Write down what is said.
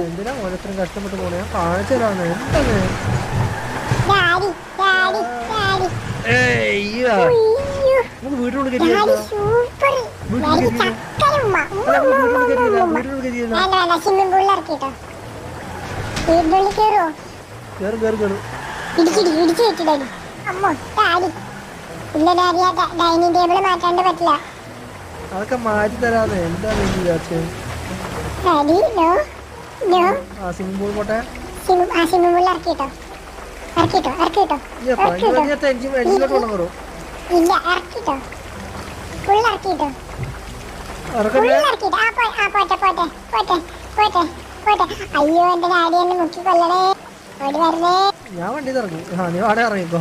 എന്തിനാ ഓരോരുത്തരും കഷ്ടപ്പെട്ട് പോണേ? കാണിച്ചു തരാന്ന് എന്താണ്? Daddy, daddy, daddy. ഏയ്യാ. ഉയ്യോ. നമുക്ക്. വീടിനുള്ളിൽ കേറുവോ? കേറും കേറും കേറും. ഇടിച്ചിടി, ഇടിച്ച് കയറ്റി അമ്മോ, daddy. ഇല്ല ഡാഡി ആ ഡൈനിങ് ടേബിൾ മാറ്റാണ്ട് പറ്റില്ല. അതൊക്കെ മാറ്റി തരാന്ന്. എന്താ നീ വിചാരിച്ചത് ഡാഡി നോ? നോ? ആ സ്വിമ്മിംഗ് പൂൾ പോട്ടെ. ആ സ്വിമ്മിംഗ് പൂളിൽ ഇറക്കിട്ടോ ഇറക്കിട്ടോ ഇറക്കിട്ടോ ഇറക്കിട്ടോ ഇല്ല ഇറക്കിട്ടോ. ഫുൾ ഇറക്കിട്ടോ അയ്യോ എന്റെ ഡാഡി എന്നെ മുക്കി കൊല്ലണേ ഓടി വരണേ. ഞാൻ വണ്ടി ആ നീ അവിടെ ഇറങ്ങിക്കോ.